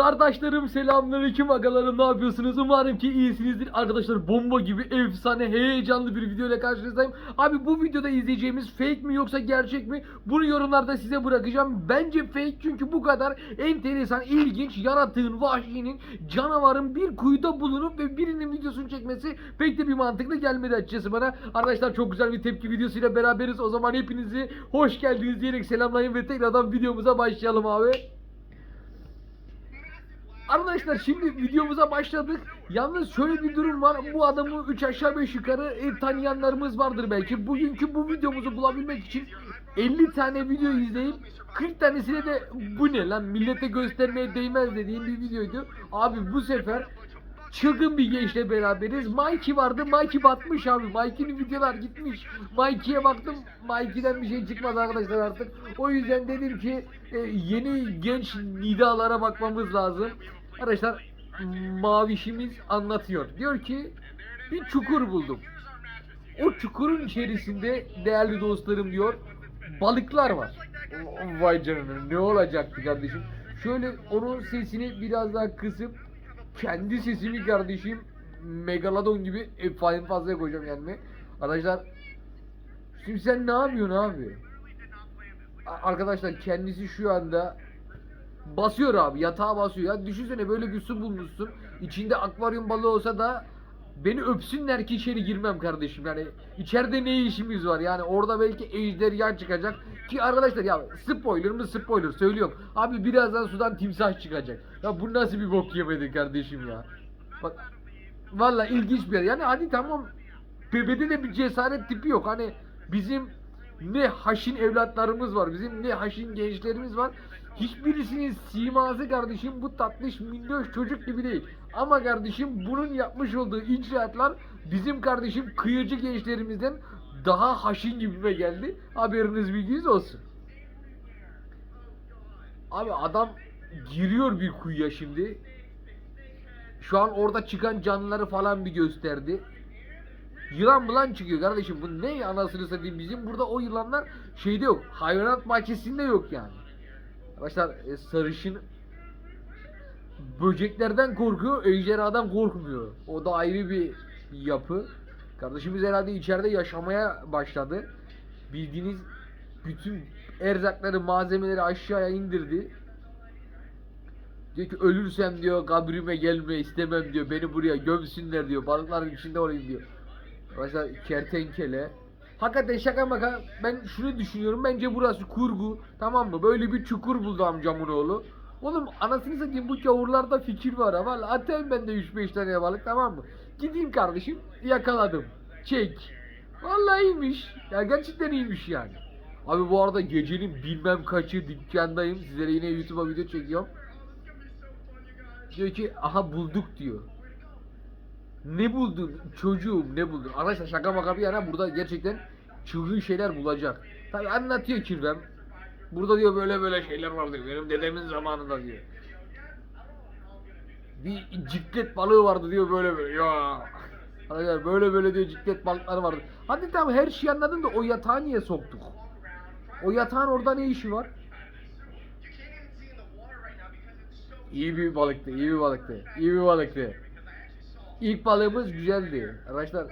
Kardeşlerim selamünaleyküm agalarım ne yapıyorsunuz? Umarım ki iyisinizdir. Arkadaşlar bomba gibi efsane heyecanlı bir video ile karşınızdayım. Abi bu videoda izleyeceğimiz fake mi yoksa gerçek mi? Bunu yorumlarda size bırakacağım. Bence fake çünkü bu kadar enteresan, ilginç, yaratığın, vahşinin, canavarın bir kuyuda bulunup ve birinin videosunu çekmesi pek de bir mantıklı gelmedi açıkçası bana. Arkadaşlar çok güzel bir tepki videosuyla beraberiz. O zaman hepinizi hoş geldiniz diyerek selamlayın ve tekrardan videomuza başlayalım abi. Arkadaşlar şimdi videomuza başladık. Yalnız şöyle bir durum var. Bu adamı 3 aşağı 5 yukarı e, tanıyanlarımız vardır belki. Bugünkü bu videomuzu bulabilmek için 50 tane video izleyip 40 tanesine de bu ne lan millete göstermeye değmez dediğim bir videoydu. Abi bu sefer çılgın bir gençle beraberiz. Mikey vardı. Mikey batmış abi. Mikey'nin videolar gitmiş. Mikey'e baktım. Mikey'den bir şey çıkmadı arkadaşlar artık. O yüzden dedim ki e, yeni genç nidalara bakmamız lazım. Arkadaşlar mavişimiz anlatıyor. Diyor ki bir çukur buldum. O çukurun içerisinde değerli dostlarım diyor balıklar var. Vay canına ne olacaktı kardeşim. Şöyle onun sesini biraz daha kısıp kendi sesimi kardeşim Megalodon gibi efsane fazla koyacağım yani. Arkadaşlar şimdi sen ne yapıyorsun abi? Arkadaşlar kendisi şu anda basıyor abi yatağa basıyor. Ya düşünsene böyle bir su bulmuşsun. İçinde akvaryum balığı olsa da beni öpsünler ki içeri girmem kardeşim. Yani içeride ne işimiz var? Yani orada belki ejderha çıkacak. Ki arkadaşlar ya spoiler mı spoiler söylüyorum. Abi birazdan sudan timsah çıkacak. Ya bu nasıl bir bok yemedi kardeşim ya? Bak valla ilginç bir yer. Yani hadi tamam bebede de bir cesaret tipi yok. Hani bizim ne haşin evlatlarımız var bizim ne haşin gençlerimiz var hiçbirisinin siması kardeşim bu tatlış minnoş çocuk gibi değil ama kardeşim bunun yapmış olduğu icraatlar bizim kardeşim kıyıcı gençlerimizden daha haşin gibime geldi haberiniz bilginiz olsun abi adam giriyor bir kuyuya şimdi şu an orada çıkan canlıları falan bir gösterdi Yılan bulan çıkıyor kardeşim. Bu ne anasını satayım bizim burada o yılanlar şeyde yok. Hayvanat bahçesinde yok yani. Arkadaşlar e, sarışın böceklerden korkuyor, ejderhadan korkmuyor. O da ayrı bir yapı. Kardeşimiz herhalde içeride yaşamaya başladı. Bildiğiniz bütün erzakları, malzemeleri aşağıya indirdi. Diyor ki ölürsem diyor kabrime gelme istemem diyor. Beni buraya gömsünler diyor. Balıkların içinde olayım diyor. Arkadaşlar kertenkele. Hakikaten şaka maka ben şunu düşünüyorum bence burası kurgu tamam mı böyle bir çukur buldu amcamın oğlu. Oğlum anasını satayım bu gavurlarda fikir var ha valla atayım ben de 3-5 tane balık tamam mı? Gideyim kardeşim yakaladım çek. Vallahi iyiymiş ya gerçekten iyiymiş yani. Abi bu arada gecenin bilmem kaçı dükkandayım sizlere yine YouTube'a video çekiyorum. Diyor ki aha bulduk diyor. Ne buldun çocuğum ne buldun? Arkadaşlar şaka maka bir yana burada gerçekten çılgın şeyler bulacak. Tabi anlatıyor Kirvem. Burada diyor böyle böyle şeyler var diyor. Benim dedemin zamanında diyor. Bir ciklet balığı vardı diyor böyle böyle. Ya. Arkadaşlar böyle böyle diyor ciklet balıkları vardı. Hadi tamam her şeyi anladın da o yatağı niye soktuk? O yatağın orada ne işi var? İyi bir balıktı, iyi bir balıktı, iyi bir balıktı. İlk balığımız güzeldi. Arkadaşlar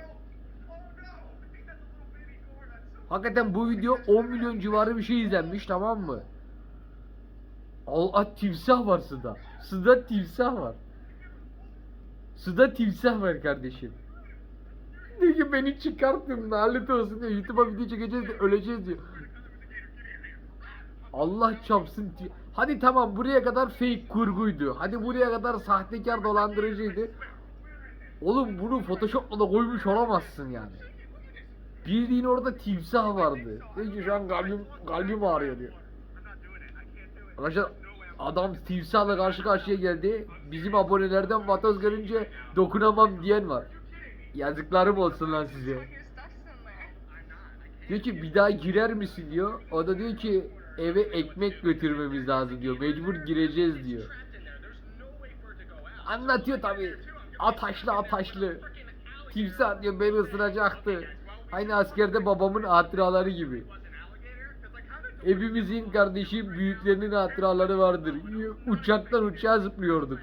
Hakikaten bu video 10 milyon civarı bir şey izlenmiş tamam mı? Allah timsah var suda. Suda timsah var. Suda timsah var kardeşim. Diyor ki beni çıkartın lanet olsun diyor. YouTube'a video çekeceğiz diyor. Öleceğiz diyor. Allah çapsın. di- Hadi tamam buraya kadar fake kurguydu. Hadi buraya kadar sahtekar dolandırıcıydı. Oğlum bunu Photoshop'la da koymuş olamazsın yani. Bildiğin orada timsah vardı. Diyor şu an kalbim, kalbim ağrıyor diyor. Arkadaşlar adam timsahla karşı karşıya geldi. Bizim abonelerden vatoz görünce dokunamam diyen var. Yazıklarım olsun lan size. Diyor ki bir daha girer misin diyor. O da diyor ki eve ekmek götürmemiz lazım diyor. Mecbur gireceğiz diyor. Anlatıyor tabi. Ataşlı ataşlı. Timsah diyor beni ısıracaktı. Aynı askerde babamın hatıraları gibi. Hepimizin kardeşim büyüklerinin hatıraları vardır. Uçaktan uçağa zıplıyorduk.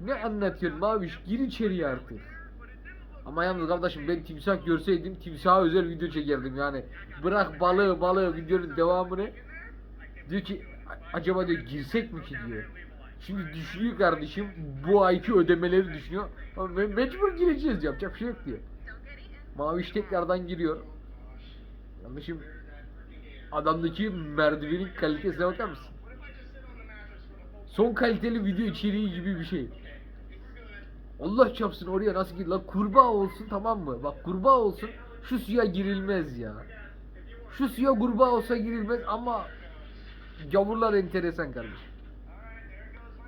Ne anlatıyorsun Maviş? Gir içeriye artık. Ama yalnız kardeşim ben timsah görseydim timsaha özel video çekerdim yani. Bırak balığı balığı videonun devamını. Diyor ki "A- acaba diyor girsek mi ki diyor. Şimdi düşünüyor kardeşim bu ayki ödemeleri düşünüyor. Me- mecbur gireceğiz yapacak bir şey yok diyor. Maviş tekrardan giriyor. Yanlışım adamdaki merdivenin kalitesine bakar mısın? Son kaliteli video içeriği gibi bir şey. Allah çapsın oraya nasıl gir lan kurbağa olsun tamam mı? Bak kurbağa olsun şu suya girilmez ya. Şu suya kurbağa olsa girilmez ama gavurlar enteresan kardeşim.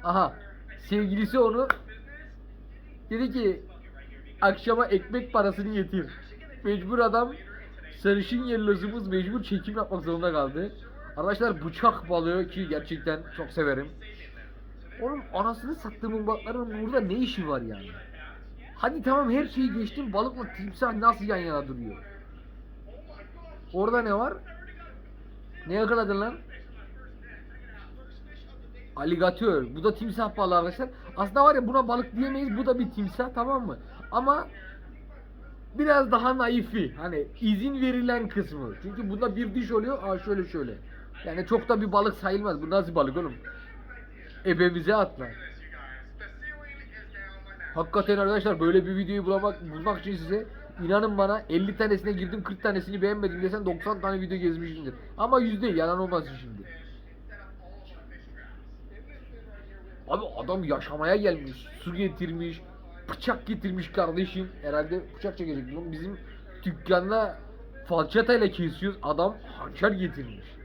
Aha sevgilisi onu dedi ki akşama ekmek parasını getir. Mecbur adam sarışın yellozumuz mecbur çekim yapmak zorunda kaldı. Arkadaşlar bıçak balığı ki gerçekten çok severim. Oğlum anasını sattığımın balıkların burada ne işi var yani? Hadi tamam her şeyi geçtim balıkla timsah nasıl yan yana duruyor? Orada ne var? Ne yakaladın lan? Aligatör. Bu da timsah balığı arkadaşlar. Aslında var ya buna balık diyemeyiz. Bu da bir timsah tamam mı? Ama biraz daha naifi. Hani izin verilen kısmı. Çünkü bunda bir diş oluyor. Aa şöyle şöyle. Yani çok da bir balık sayılmaz. Bu nasıl balık oğlum? Ebemize atlar. Hakikaten arkadaşlar böyle bir videoyu bulamak, bulmak için size inanın bana 50 tanesine girdim 40 tanesini beğenmedim desen 90 tane video gezmişimdir. Ama yüzde yalan olmasın şimdi. Abi adam yaşamaya gelmiş, su getirmiş, bıçak getirmiş kardeşim. Herhalde bıçak çekecek. Bizim dükkanda falçatayla kesiyoruz. Adam hançer getirmiş.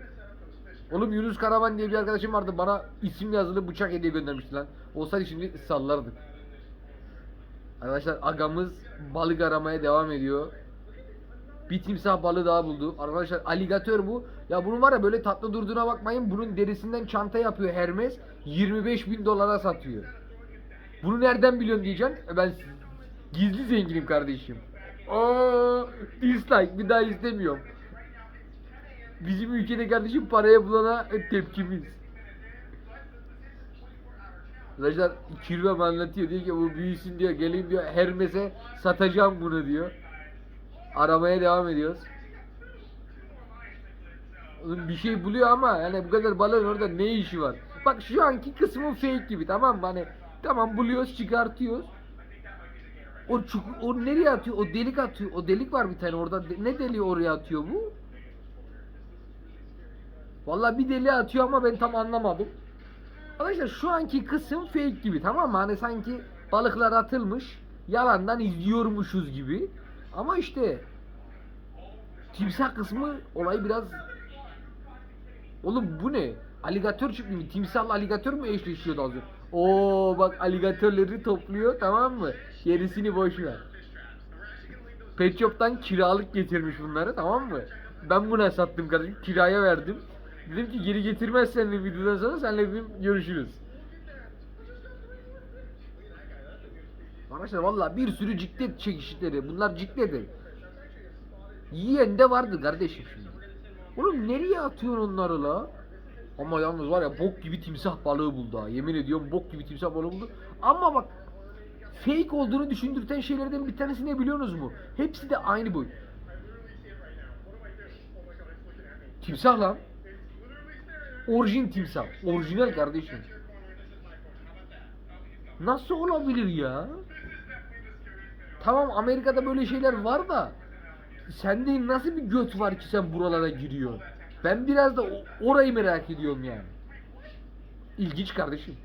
Oğlum Yunus Karaman diye bir arkadaşım vardı. Bana isim yazılı bıçak hediye göndermişti lan. Olsaydı şimdi sallardık. Arkadaşlar agamız balık aramaya devam ediyor. Bir timsah balığı daha buldu. Arkadaşlar aligatör bu. Ya bunun var ya böyle tatlı durduğuna bakmayın. Bunun derisinden çanta yapıyor Hermes. 25 bin dolara satıyor. Bunu nereden biliyorsun diyeceksin. E Ben gizli zenginim kardeşim. Aa, dislike bir daha istemiyorum. Bizim ülkede kardeşim paraya bulana tepkimiz. Arkadaşlar kirvem anlatıyor diyor ki bu büyüsün diyor gelin diyor Hermes'e satacağım bunu diyor. Aramaya devam ediyoruz. Oğlum bir şey buluyor ama yani bu kadar balığın orada ne işi var? Bak şu anki kısmı fake gibi tamam mı? Hani tamam buluyoruz çıkartıyoruz. O çuk o nereye atıyor? O delik atıyor. O delik var bir tane orada. Ne deliği oraya atıyor bu? Vallahi bir deliğe atıyor ama ben tam anlamadım. Arkadaşlar şu anki kısım fake gibi tamam mı? Hani sanki balıklar atılmış, yalandan izliyormuşuz gibi. Ama işte timsah kısmı olayı biraz Oğlum bu ne? Aligatör çıkmıyor mu? Timsahla aligatör mü eşleşiyordu az önce? Oo bak aligatörleri topluyor tamam mı? Gerisini boş ver. Pet Shop'tan kiralık getirmiş bunları tamam mı? Ben buna sattım kardeşim. Kiraya verdim. Dedim ki geri getirmezsen de videodan sonra senle dedim görüşürüz. Arkadaşlar valla bir sürü ciklet çekişleri. Bunlar cikledir. Yiyen de vardı kardeşim şimdi. Oğlum nereye atıyorsun onları la? Ama yalnız var ya bok gibi timsah balığı buldu ha. Yemin ediyorum bok gibi timsah balığı buldu. Ama bak fake olduğunu düşündürten şeylerden bir tanesi ne biliyorsunuz mu? Hepsi de aynı boy. Timsah lan. Orijin timsah. Orijinal kardeşim. Nasıl olabilir ya? Tamam Amerika'da böyle şeyler var da sende nasıl bir göt var ki sen buralara giriyorsun? Ben biraz da orayı merak ediyorum yani. İlginç kardeşim.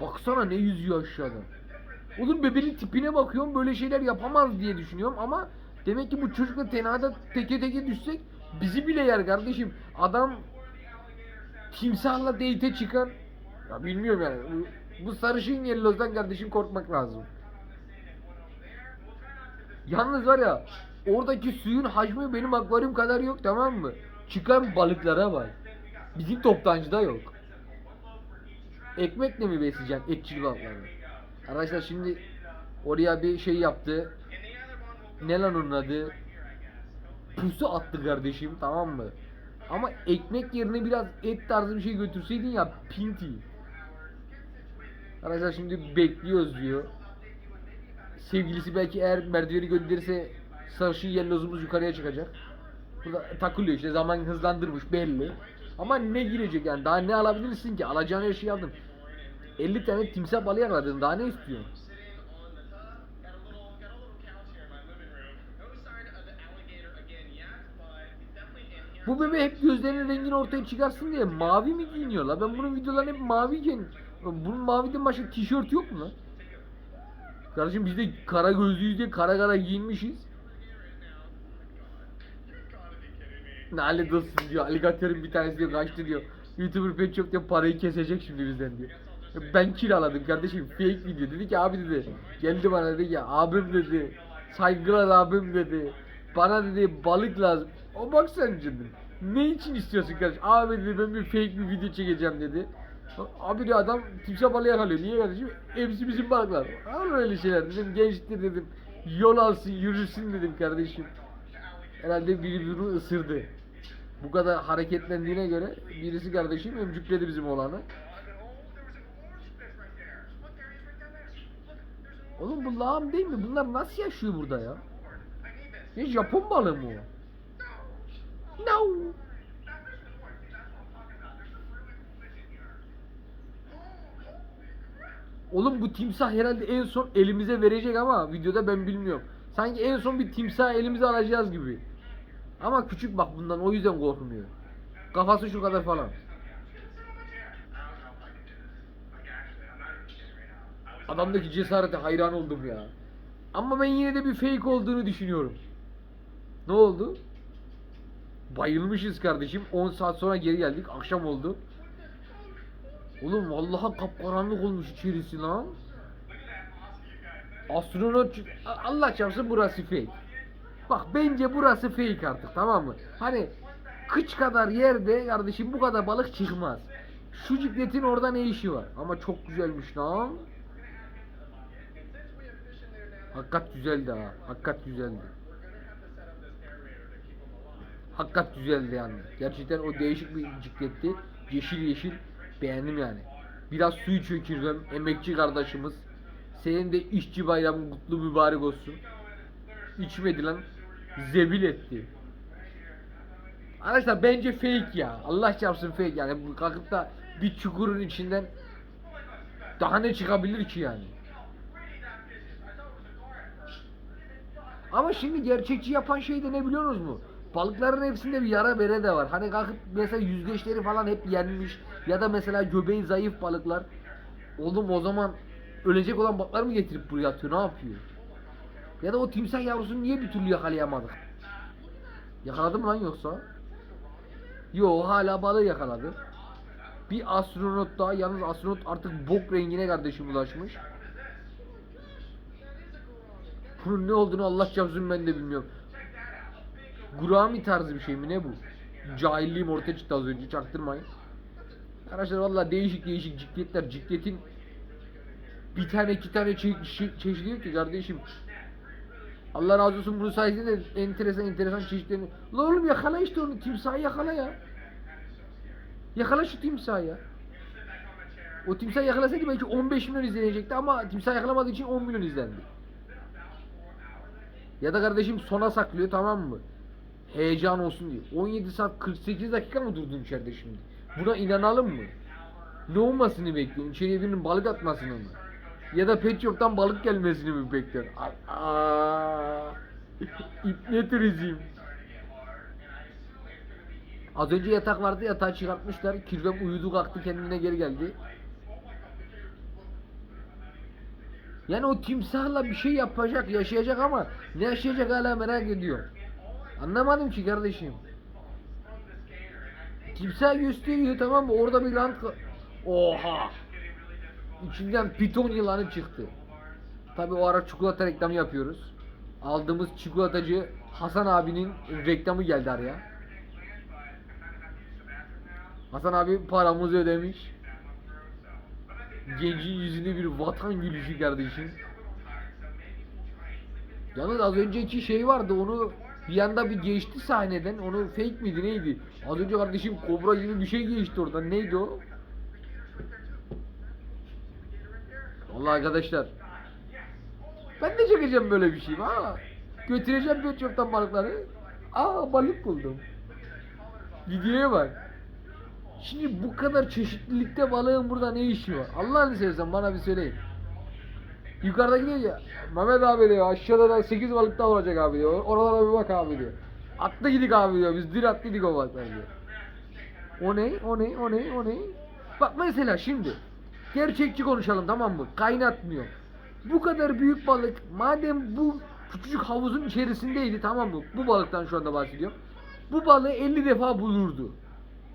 Baksana ne yüzüyor aşağıda. Oğlum bebeğin tipine bakıyorum böyle şeyler yapamaz diye düşünüyorum ama demek ki bu çocukla tenhada teke teke düşsek bizi bile yer kardeşim. Adam timsahla date'e çıkar. Ya bilmiyorum yani. Bu sarışın yellozdan kardeşim korkmak lazım. Yalnız var ya oradaki suyun hacmi benim akvaryum kadar yok tamam mı? Çıkan balıklara bak. Bizim toptancıda yok. Ekmekle mi besleyeceksin etçil balıkları? Arkadaşlar şimdi oraya bir şey yaptı. Ne lan onun adı? pusu attı kardeşim tamam mı? Ama ekmek yerine biraz et tarzı bir şey götürseydin ya pinti. Arkadaşlar şimdi bekliyoruz diyor. Sevgilisi belki eğer merdiveni gönderirse sarışın yellozumuz yukarıya çıkacak. Burada takılıyor işte zaman hızlandırmış belli. Ama ne girecek yani daha ne alabilirsin ki? Alacağın her şeyi aldın. 50 tane timsah balığı yakaladın daha ne istiyorsun? Bu bebe hep gözlerinin rengini ortaya çıkarsın diye mavi mi giyiniyor la? Ben bunun videolarını hep maviyken bunun maviden başka tişört yok mu lan? Kardeşim biz de kara gözlüyüz diye kara kara giyinmişiz. Lanet olsun diyor. Aligatörün bir tanesi diyor kaçtı diyor. Youtuber pek çok diyor parayı kesecek şimdi bizden diyor. Ben kiraladım kardeşim fake video dedi ki abi dedi geldi bana dedi ki abim dedi saygılar abim dedi bana dedi balık lazım o bak sen canım ne için istiyorsun kardeşim abi dedi ben bir fake bir video çekeceğim dedi abi diyor adam timsah balığı yakalıyor niye kardeşim hepsi bizim balıklar olur öyle şeyler dedim gençtir dedim yol alsın yürüsün dedim kardeşim herhalde biri bunu ısırdı bu kadar hareketlendiğine göre birisi kardeşim emcükledi bizim oğlanı Oğlum bu lağım değil mi? Bunlar nasıl yaşıyor burada ya? Ne Japon balığı mı o? No. Oğlum bu timsah herhalde en son elimize verecek ama videoda ben bilmiyorum. Sanki en son bir timsah elimize alacağız gibi. Ama küçük bak bundan o yüzden korkmuyor. Kafası şu kadar falan. Adamdaki cesarete hayran oldum ya. Ama ben yine de bir fake olduğunu düşünüyorum. Ne oldu? Bayılmışız kardeşim. 10 saat sonra geri geldik. Akşam oldu. Oğlum vallahi kapkaranlık olmuş içerisi lan. Astronot Allah çarpsın burası fake. Bak bence burası fake artık tamam mı? Hani kıç kadar yerde kardeşim bu kadar balık çıkmaz. Şu cikletin orada ne işi var? Ama çok güzelmiş lan. Hakikat güzeldi ha. Hakikat güzeldi. Hakikat güzeldi yani. Gerçekten o değişik bir cikletti. Yeşil yeşil beğendim yani. Biraz su içiyor. Emekçi kardeşimiz. Senin de işçi bayramın kutlu mübarek olsun. İçmedi lan. Zebil etti. Arkadaşlar bence fake ya. Allah çarpsın fake yani. Bu kalkıp da bir çukurun içinden daha ne çıkabilir ki yani? Ama şimdi gerçekçi yapan şey de ne biliyorsunuz mu? Balıkların hepsinde bir yara bere de var. Hani kalkıp mesela yüzgeçleri falan hep yenmiş ya da mesela göbeği zayıf balıklar. Oğlum o zaman ölecek olan balıklar mı getirip buraya atıyor? Ne yapıyor? Ya da o timsah yavrusunu niye bir türlü yakalayamadık? Yakaladı mı lan yoksa? Yo hala balığı yakaladı. Bir astronot daha yalnız astronot artık bok rengine kardeşim ulaşmış. Bunun ne olduğunu Allah çarpsın ben de bilmiyorum. Gurami tarzı bir şey mi ne bu? Cahilliğim ortaya çıktı az önce çaktırmayın. Arkadaşlar valla değişik değişik cikletler. Cikletin bir tane iki tane çe- çeşidi yok ki kardeşim. Allah razı olsun bunun sayesinde de enteresan enteresan çeşitlerini. La oğlum yakala işte onu timsahı yakala ya. Yakala şu timsahı ya. O timsah yakalasaydı belki 15 milyon izlenecekti ama timsah yakalamadığı için 10 milyon izlendi. Ya da kardeşim sona saklıyor tamam mı? Heyecan olsun diye. 17 saat 48 dakika mı durdun içeride şimdi? Buna inanalım mı? Ne olmasını bekliyorsun? İçeriye birinin balık atmasını mı? Ya da pet shop'tan balık gelmesini mi bekliyorsun? Aa, İpne turizm. Az önce yatak vardı yatağı çıkartmışlar. Kirvem uyudu kalktı kendine geri geldi. Yani o timsahla bir şey yapacak, yaşayacak ama ne yaşayacak hala merak ediyorum. Anlamadım ki kardeşim. Timsah gösteriyor tamam mı? Orada bir rant... Oha! İçinden piton yılanı çıktı. Tabi o ara çikolata reklamı yapıyoruz. Aldığımız çikolatacı Hasan abinin reklamı geldi araya. Hasan abi paramızı ödemiş. Gencin yüzünde bir vatan gülüşü kardeşim. Yalnız az önceki şey vardı onu Bir anda bir geçti sahneden. Onu fake miydi neydi? Az önce kardeşim kobra gibi bir şey geçti oradan. Neydi o? Vallahi arkadaşlar. Ben de çekeceğim böyle bir şey. Ha. Götüreceğim pet shop'tan balıkları. Aa balık buldum. Videoya bak. Şimdi bu kadar çeşitlilikte balığın burada ne işi var? Allah'ını seversen bana bir söyleyin. Yukarıda gidiyor ya. Mehmet abi diyor aşağıda da 8 balık daha olacak abi diyor. Oralara bir bak abi diyor. Atlı gidik abi diyor. Biz dün atlıydık o balıklar diyor. O ne? O ne? O ne? O ne? Bak mesela şimdi gerçekçi konuşalım tamam mı? Kaynatmıyor. Bu kadar büyük balık madem bu küçücük havuzun içerisindeydi tamam mı? Bu balıktan şu anda bahsediyorum. Bu balığı 50 defa bulurdu.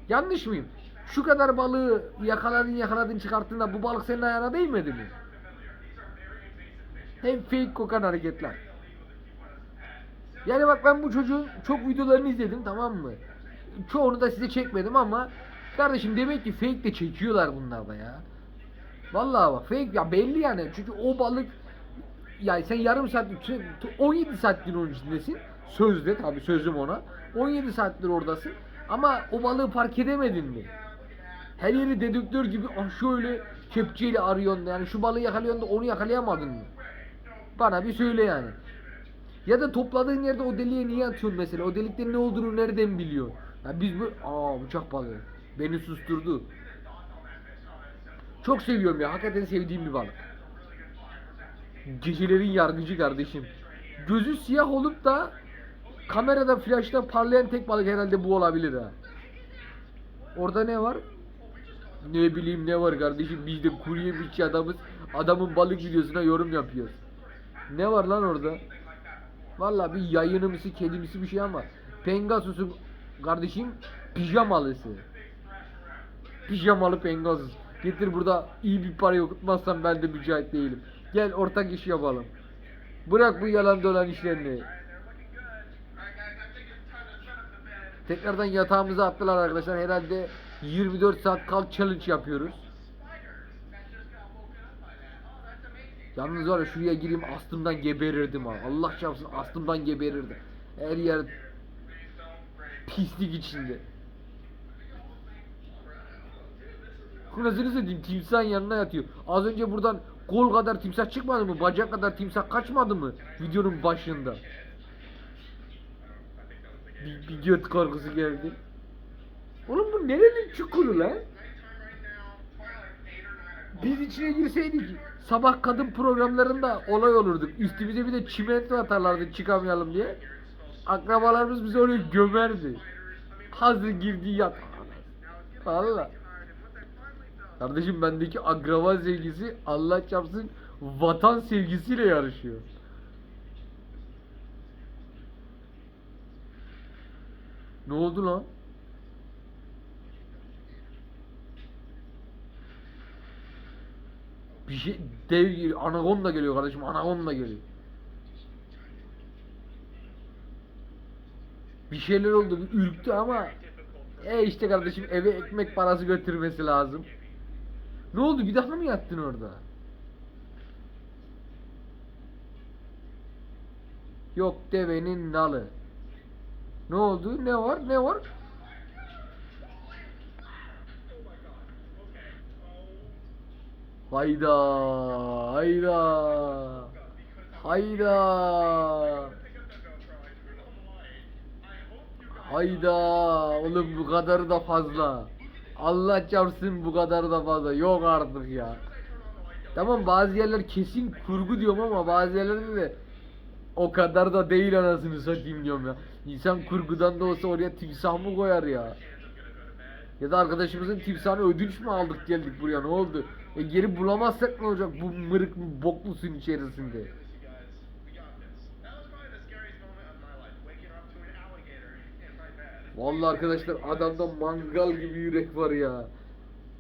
Yanlış mıyım? Şu kadar balığı yakaladın yakaladın çıkarttığında bu balık senin ayağına değmedi mi? Hem fake kokan hareketler. Yani bak ben bu çocuğun çok videolarını izledim tamam mı? Çoğunu da size çekmedim ama kardeşim demek ki fake de çekiyorlar bunlar da ya. Vallahi bak fake ya belli yani çünkü o balık yani sen yarım saat 17 saattir onun içindesin. Sözde tabi sözüm ona. 17 saattir oradasın. Ama o balığı fark edemedin mi? Her yeri dedektör gibi ah şöyle kepçeyle arıyorsun yani şu balığı yakalıyorsun da onu yakalayamadın mı? Bana bir söyle yani. Ya da topladığın yerde o deliğe niye atıyorsun mesela? O deliklerin ne olduğunu nereden biliyor? Ya biz bu aa bıçak balığı. Beni susturdu. Çok seviyorum ya. Hakikaten sevdiğim bir balık. Gecelerin yargıcı kardeşim. Gözü siyah olup da kamerada flashta parlayan tek balık herhalde bu olabilir ha. Orada ne var? Ne bileyim ne var kardeşim biz de kurye bir adamız. Adamın balık videosuna yorum yapıyoruz. Ne var lan orada? Valla bir yayınımsı kedimsi bir şey ama Pegasus'un kardeşim pijamalısı. Pijamalı Pegasus. Getir burada iyi bir para okutmazsan ben de mücahit değilim. Gel ortak iş yapalım. Bırak bu yalan dolan işlerini. Tekrardan yatağımıza attılar arkadaşlar. Herhalde 24 saat kalk challenge yapıyoruz. Yalnız var ya şuraya gireyim astımdan geberirdim ha. Allah çarpsın astımdan geberirdim. Her yer pislik içinde. Kulesini satayım timsahın yanına yatıyor. Az önce buradan kol kadar timsah çıkmadı mı? Bacak kadar timsah kaçmadı mı? Videonun başında. Bir, bir göt korkusu geldi. Oğlum bu nerenin çukuru lan? Biz içine girseydik sabah kadın programlarında olay olurduk. Üstümüze bir de çimento atarlardı çıkamayalım diye. Akrabalarımız bizi oraya gömerdi. Hazır girdiği yat. Allah. Kardeşim bendeki akraba sevgisi Allah çarpsın vatan sevgisiyle yarışıyor. Ne oldu lan? Bir şey dev geliyor. Anaconda geliyor kardeşim. Anaconda geliyor. Bir şeyler oldu. Bir ürktü ama e işte kardeşim eve ekmek parası götürmesi lazım. Ne oldu? Bir daha mı yattın orada? Yok devenin nalı. Ne oldu? Ne var? Ne var? Hayda, hayda, hayda, hayda. Oğlum bu kadarı da fazla. Allah çarpsın bu kadarı da fazla. Yok artık ya. Tamam bazı yerler kesin kurgu diyorum ama bazı yerlerde de o kadar da değil anasını satayım diyorum ya. İnsan kurgudan da olsa oraya timsah mı koyar ya? Ya da arkadaşımızın timsahını ödünç mü aldık geldik buraya ne oldu? E geri bulamazsak ne olacak bu mırık boklu suyun içerisinde? Vallahi arkadaşlar adamda mangal gibi yürek var ya.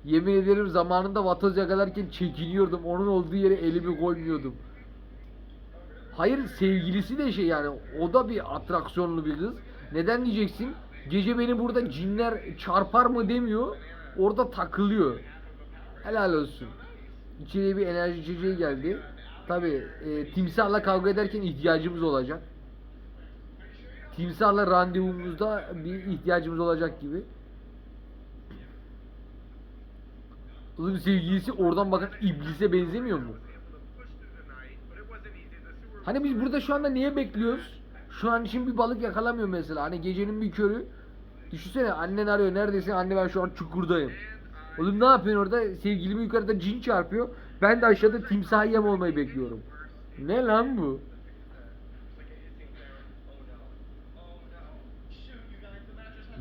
Yemin ederim zamanında vatoz yakalarken çekiniyordum. Onun olduğu yere elimi koymuyordum. Hayır sevgilisi de şey yani o da bir atraksiyonlu bir kız. Neden diyeceksin? Gece beni burada cinler çarpar mı demiyor. Orada takılıyor. Helal olsun. İçeriye bir enerji içeceği geldi. Tabi e, timsahla kavga ederken ihtiyacımız olacak. timsahla randevumuzda bir ihtiyacımız olacak gibi. Oğlum sevgilisi oradan bakın iblise benzemiyor mu? Hani biz burada şu anda niye bekliyoruz? Şu an için bir balık yakalamıyor mesela. Hani gecenin bir körü. Düşünsene annen arıyor neredesin? Anne ben şu an çukurdayım. Oğlum ne yapıyorsun orada? Sevgilimi yukarıda cin çarpıyor. Ben de aşağıda timsah yem olmayı bekliyorum. Ne lan bu?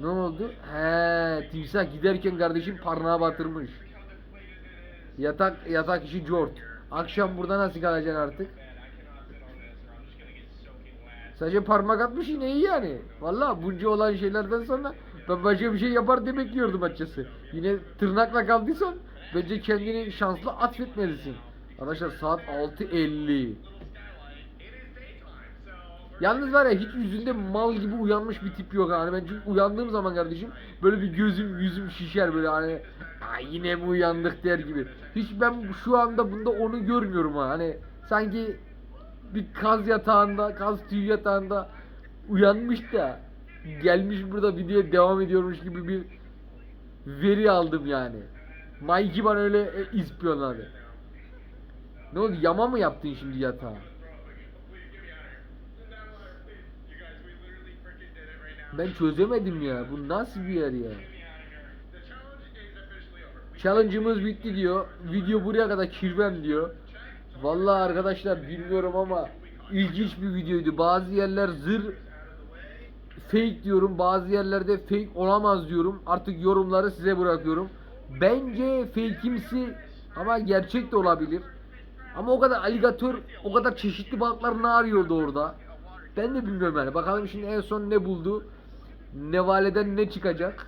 Ne oldu? He, timsah giderken kardeşim parnağı batırmış. Yatak yatak işi cort. Akşam burada nasıl kalacaksın artık? Sadece parmak atmış yine iyi yani. Vallahi bunca olan şeylerden sonra ben başka bir şey yapar diye bekliyordum açıkçası. Yine tırnakla kaldıysan bence kendini şanslı atfetmelisin. Arkadaşlar saat 6.50. Yalnız var ya hiç yüzünde mal gibi uyanmış bir tip yok hani ben çünkü uyandığım zaman kardeşim böyle bir gözüm yüzüm şişer böyle hani yine mi uyandık der gibi. Hiç ben şu anda bunda onu görmüyorum ha hani sanki bir kaz yatağında, kaz tüy yatağında uyanmış da gelmiş burada videoya devam ediyormuş gibi bir veri aldım yani. Mikey bana öyle e, ispiyonladı. Ne oldu yama mı yaptın şimdi yatağı? Ben çözemedim ya. Bu nasıl bir yer ya? Challenge'ımız bitti diyor. Video buraya kadar kirvem diyor. Vallahi arkadaşlar bilmiyorum ama ilginç bir videoydu. Bazı yerler zır fake diyorum. Bazı yerlerde fake olamaz diyorum. Artık yorumları size bırakıyorum. Bence fake'imsi ama gerçek de olabilir. Ama o kadar aligatör, o kadar çeşitli balıklar ne arıyordu orada? Ben de bilmiyorum yani. Bakalım şimdi en son ne buldu? Nevaleden ne çıkacak?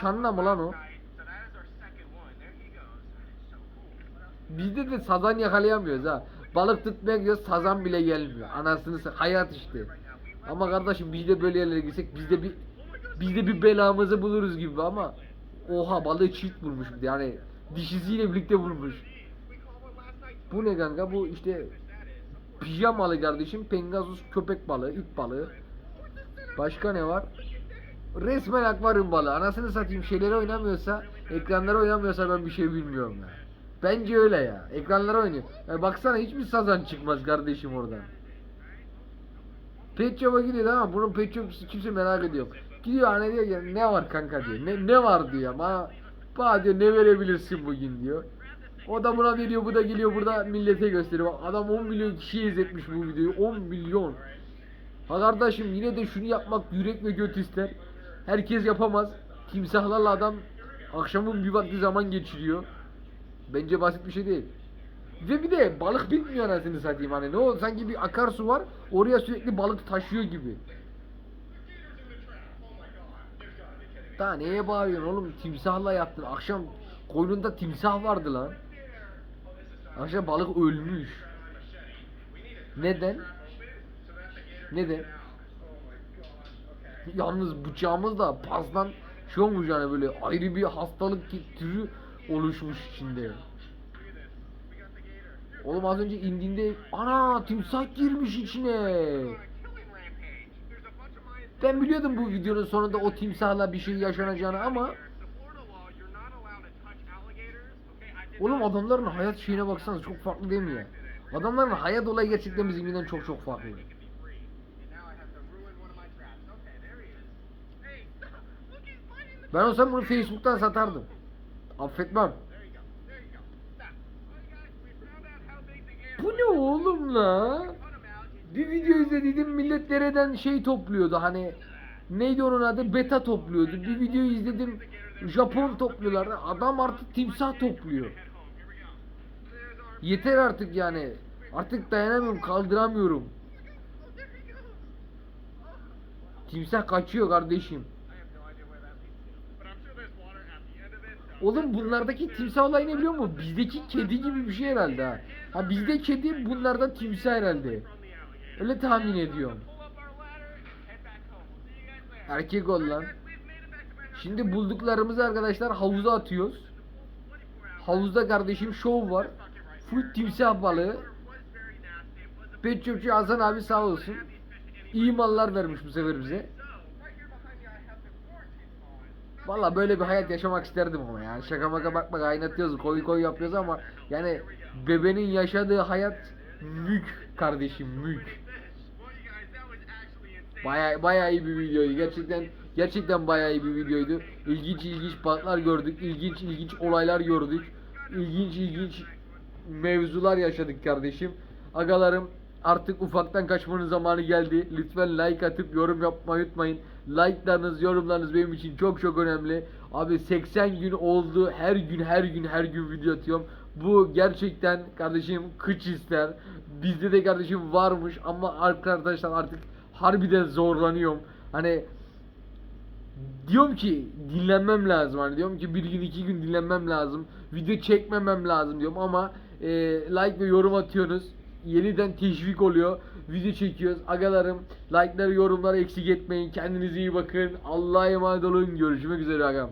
Çanla mı lan o? Bizde de sazan yakalayamıyoruz ha. Balık tutmaya gidiyoruz sazan bile gelmiyor. Anasını hayat işte. Ama kardeşim biz de böyle yerlere gitsek biz de bir biz de bir belamızı buluruz gibi ama oha balığı çift bulmuş bir de yani dişisiyle birlikte bulmuş. Bu ne kanka bu işte pijamalı kardeşim pengasus köpek balığı ip balığı. Başka ne var? Resmen akvaryum balığı. Anasını satayım şeyleri oynamıyorsa, ekranlara oynamıyorsa ben bir şey bilmiyorum ya. Bence öyle ya. Ekranlara oynuyor. Ya baksana hiçbir sazan çıkmaz kardeşim oradan. Pet Shop'a gidiyor ama bunun Pet Shop kimse merak ediyor. Gidiyor hani diyor ki ne var kanka diyor. Ne, ne var diyor ama bana diyor ne verebilirsin bugün diyor. O da buna veriyor bu da geliyor burada millete gösteriyor. Adam 10 milyon kişiye izletmiş bu videoyu. 10 milyon. Ha kardeşim yine de şunu yapmak yürek ve göt ister. Herkes yapamaz. Timsahlarla adam akşamın bir vakti zaman geçiriyor. Bence basit bir şey değil. Ve bir de balık bitmiyor anasını satayım hani ne oldu sanki bir akarsu var oraya sürekli balık taşıyor gibi. Daha neye bağırıyorsun oğlum timsahla yattın akşam koynunda timsah vardı lan. Akşam balık ölmüş. Neden? Neden? Yalnız bıçağımız da pastan şey olmuş yani böyle ayrı bir hastalık türü oluşmuş içinde. Oğlum az önce indiğinde ana timsah girmiş içine. Ben biliyordum bu videonun sonunda o timsahla bir şey yaşanacağını ama Oğlum adamların hayat şeyine baksanız çok farklı değil mi ya? Adamların hayat olayı gerçekten bizimkinden çok çok farklı. Ben olsam bunu Facebook'tan satardım. Affetmem. Bu ne oğlum la? Bir video izlediydim millet dereden şey topluyordu hani neydi onun adı beta topluyordu. Bir video izledim Japon topluyorlar. Adam artık timsah topluyor. Yeter artık yani. Artık dayanamıyorum, kaldıramıyorum. Timsah kaçıyor kardeşim. Oğlum bunlardaki timsah olayı ne biliyor musun? Bizdeki kedi gibi bir şey herhalde ha. Ha bizde kedi bunlarda timsah herhalde. Öyle tahmin ediyorum. Erkek ol lan. Şimdi bulduklarımızı arkadaşlar havuza atıyoruz. Havuzda kardeşim şov var. Full timsah balığı. Pet Hasan abi sağ olsun. İyi mallar vermiş bu sefer bize. Valla böyle bir hayat yaşamak isterdim ama yani şaka maka bakma kaynatıyoruz koy koy yapıyoruz ama yani bebenin yaşadığı hayat mük kardeşim mük. Baya baya iyi bir videoydu gerçekten gerçekten baya iyi bir videoydu. İlginç ilginç balıklar gördük, ilginç ilginç olaylar gördük, ilginç ilginç mevzular yaşadık kardeşim. Agalarım artık ufaktan kaçmanın zamanı geldi. Lütfen like atıp yorum yapmayı unutmayın. Like'larınız, yorumlarınız benim için çok çok önemli. Abi 80 gün oldu. Her gün her gün her gün video atıyorum. Bu gerçekten kardeşim kıç ister. Bizde de kardeşim varmış ama arkadaşlar artık harbiden zorlanıyorum. Hani diyorum ki dinlenmem lazım hani diyorum ki bir gün iki gün dinlenmem lazım video çekmemem lazım diyorum ama e, like ve yorum atıyorsunuz yeniden teşvik oluyor. Video çekiyoruz. Agalarım like'ları yorumları eksik etmeyin. Kendinize iyi bakın. Allah'a emanet olun. Görüşmek üzere agam